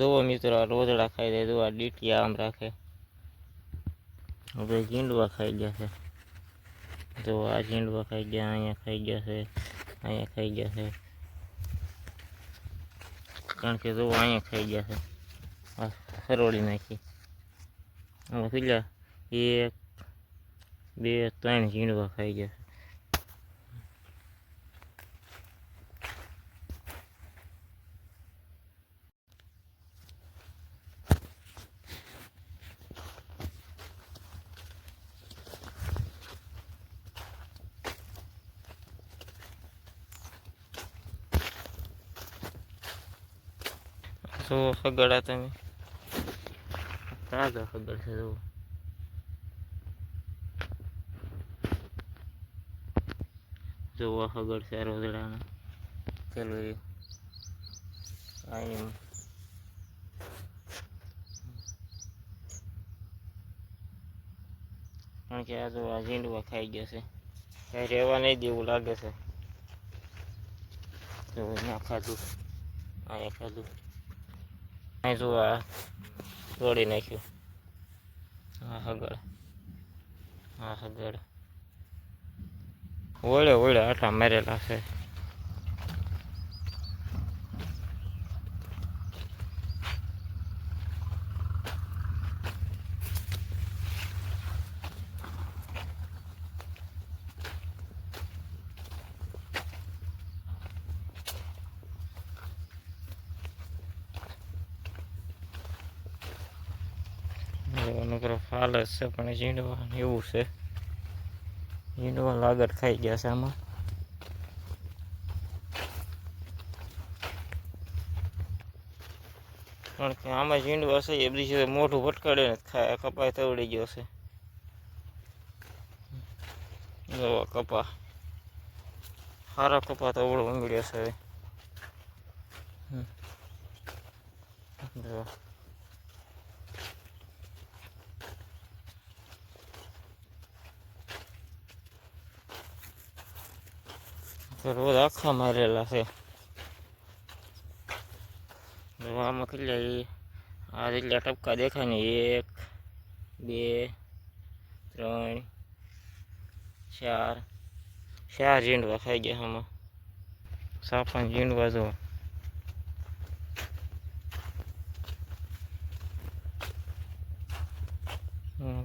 જોવો મિત્રો, આ રોજડા ખાઈ જાય જો આ ડીટી આમ રાખે. હવે ઝીંડવા ખાઈ ગયા છે. જો આ ઝીંડવા ખાઈ ગયા, અહીંયા ખાઈ ગયા છે, અહીંયા ખાઈ ગયા છે. કારણ કે જુઓ, અહીંયા ખાઈ ગયા છે. આ નાખી. આમાં કેટલા એક, બે, ત્રણ ઝીંડવા ખાઈ ગયા જો હગડા તમે તાજા હગડ છે જો જોવા આ છે રોજડાના એ. અહીં કારણ કે આ જો આ ઝીંડવા ખાઈ ગયા છે. કઈ રહેવા નહીં દેવું લાગે છે. જો અહીંયા ખાધું. અહીંયા ખાધું. અહીં જો આ તોડી નાખ્યું. આ હગળ. આ હગળ. ઓળે ઓળે આટલા મારેલા છે. નકરો ફાલ જ છે, પણ ઝીંડવા એવું છે. ઝીંડવા લાગર ખાઈ ગયા છે આમાં. કારણ કે આમાં ઝીંડવા છે, એ બધી મોઢું ભટકાડે ને ખાય, કપાય તવડી ગયો છે. જો કપા. સારા કપા તો ઓળો ઊંઘડ્યો છે હવે. જો. રોજ આખા મારેલા છે આમાં કેટલા એ આ જેટલા ટપકા દેખાય ને એક બે ત્રણ ચાર ચાર ઝીંડવા ખાઈ ગયા આમાં સાપા ઝીંડવા જો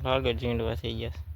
લાગે ઝીંડવા થઈ ગયા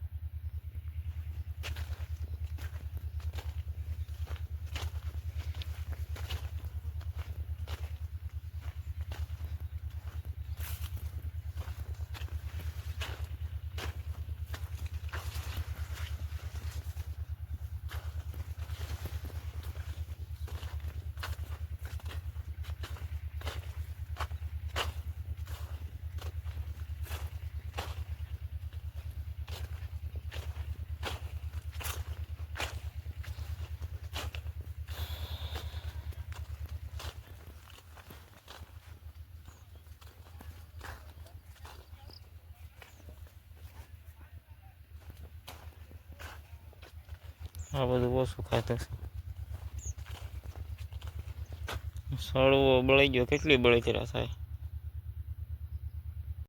આ બધું ઓછું ખાતું છે. સળવો બળી ગયો. કેટલી બળતરા થાય